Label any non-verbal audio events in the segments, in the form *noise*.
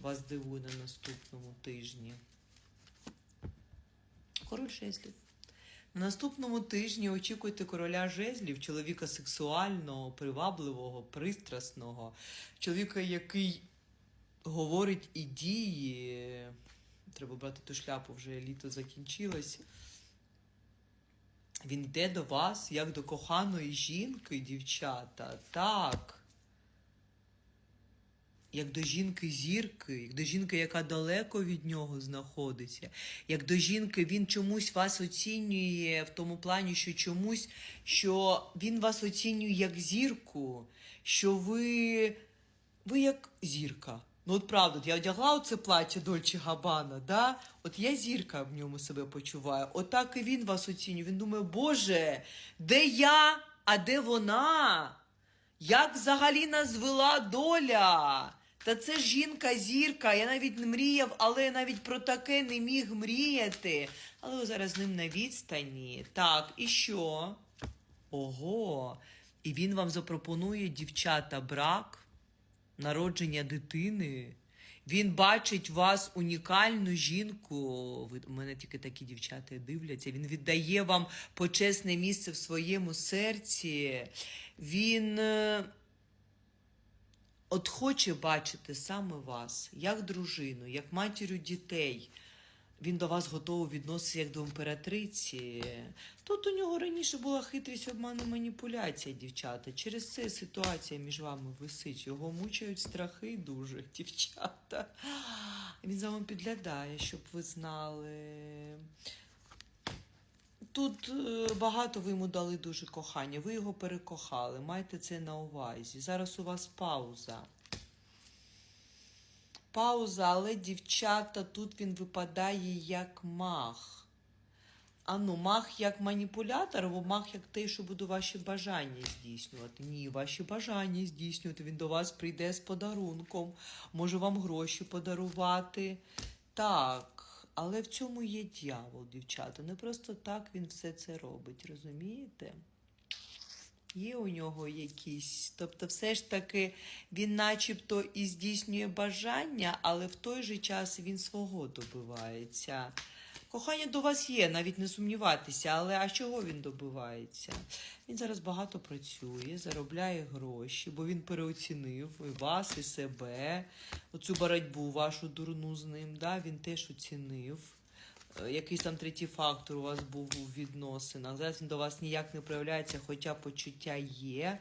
вас дивує на наступному тижні? Король жезлів. На наступному тижні очікуйте короля жезлів, чоловіка сексуального, привабливого, пристрасного, чоловіка, який говорить і діє. Треба брати ту шляпу, вже літо закінчилось. Він йде до вас як до коханої жінки, дівчата. Так. Як до жінки зірки, як до жінки, яка далеко від нього знаходиться, як до жінки він чомусь вас оцінює в тому плані, що чомусь, що він вас оцінює як зірку, що ви, ви як зірка. Ну, от правда, я одягла оце плаття Дольче Габана, да? От я зірка в ньому себе почуваю. Отак і він вас оцінює. Він думає, Боже, де я, а де вона? Як взагалі нас звела доля? Та це жінка-зірка. Я навіть мріяв, але навіть про таке не міг мріяти. Але ви зараз з ним на відстані. Так, і що? Ого. І він вам запропонує дівчата брак, народження дитини. Він бачить вас унікальну жінку. Ви у мене тільки такі дівчата дивляться. Він віддає вам почесне місце в своєму серці. Він е, от хоче бачити саме вас, як дружину, як матір'ю дітей. Він до вас готовий відноситися як до імператриці. Тут у нього раніше була хитрість обману маніпуляція, дівчата. Через це ситуація між вами висить. Його мучають страхи дуже, *laughs* дівчата. Він за вами підглядає, щоб ви знали. Тут е, багато ви йому дали дуже кохання. Ви його перекохали. Майте це на увазі. Зараз у вас пауза. Пауза, але дівчата, тут він випадає як мах. А ну, мах як маніпулятор, або мах як той, що буде ваші бажання здійснювати. Ні, ваші бажання здійснювати. Він до вас прийде з подарунком, може вам гроші подарувати. Так, але в цьому є дьявол, дівчата. Не просто так він все це робить, розумієте? Є у нього якісь, тобто, все ж таки він начебто і здійснює бажання, але в той же час він свого добивається. Кохання до вас є, навіть не сумніватися, але а чого він добивається? Він зараз багато працює, заробляє гроші, бо він переоцінив і вас, і себе. Оцю боротьбу вашу дурну з ним. Да? Він теж оцінив. Е, Якийсь там третій фактор у вас був у відносинах. Зараз він до вас ніяк не проявляється, хоча почуття є.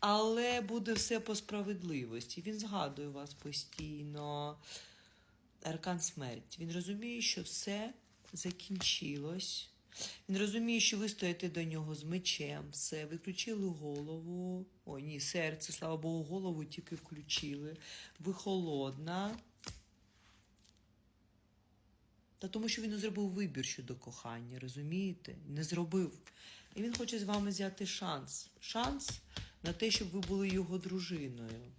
Але буде все по справедливості. Він згадує вас постійно. Аркан смерть. Він розуміє, що все закінчилось. Він розуміє, що ви стоїте до нього з мечем, все, ви включили голову. Ой, ні, серце, слава Богу, голову тільки включили. Ви холодна. Та тому, що він не зробив вибір щодо кохання, розумієте? Не зробив. І він хоче з вами взяти шанс. Шанс на те, щоб ви були його дружиною.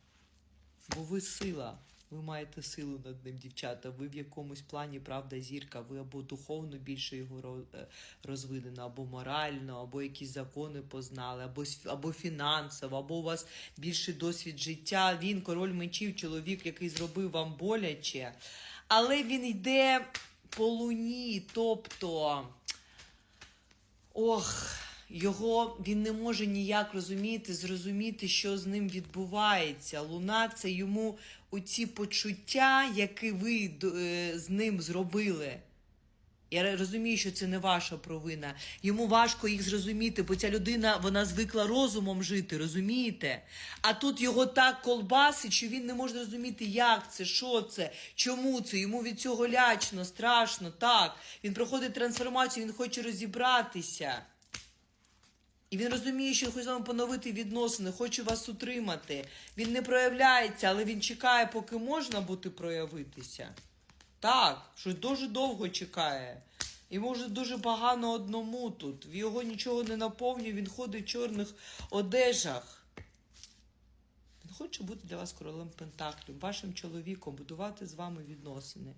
Бо ви сила. Ви маєте силу над ним, дівчата. Ви в якомусь плані, правда, зірка. Ви або духовно більше його е, розвинена, або морально, або якісь закони познали, або, або фінансово, або у вас більший досвід життя. Він, король мечів, чоловік, який зробив вам боляче. Але він йде по луні, тобто. Ох, його він не може ніяк розуміти, зрозуміти, що з ним відбувається. Луна це йому оці почуття, які ви е, з ним зробили. Я розумію, що це не ваша провина. Йому важко їх зрозуміти, бо ця людина вона звикла розумом жити, розумієте? А тут його так колбасить, що він не може зрозуміти, як це, що це, чому це. Йому від цього лячно, страшно, так. Він проходить трансформацію, він хоче розібратися. І він розуміє, що хоче з вами поновити відносини, хоче вас утримати. Він не проявляється, але він чекає, поки можна буде проявитися. Так, що дуже довго чекає. І може дуже погано одному тут. В його нічого не наповнює, він ходить в чорних одежах. Хоче бути для вас королем Пентаклів, вашим чоловіком, будувати з вами відносини.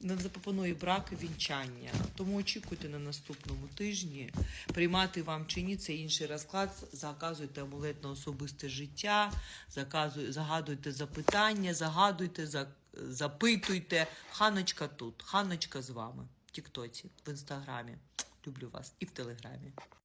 Він запропонує брак і вінчання. Тому очікуйте на наступному тижні. Приймати вам чи ні, це інший розклад. Заказуйте амулет на особисте життя, загадуйте запитання, загадуйте, за- запитуйте. Ханочка тут, Ханочка з вами в Тіктоці, в інстаграмі. Люблю вас і в Телеграмі.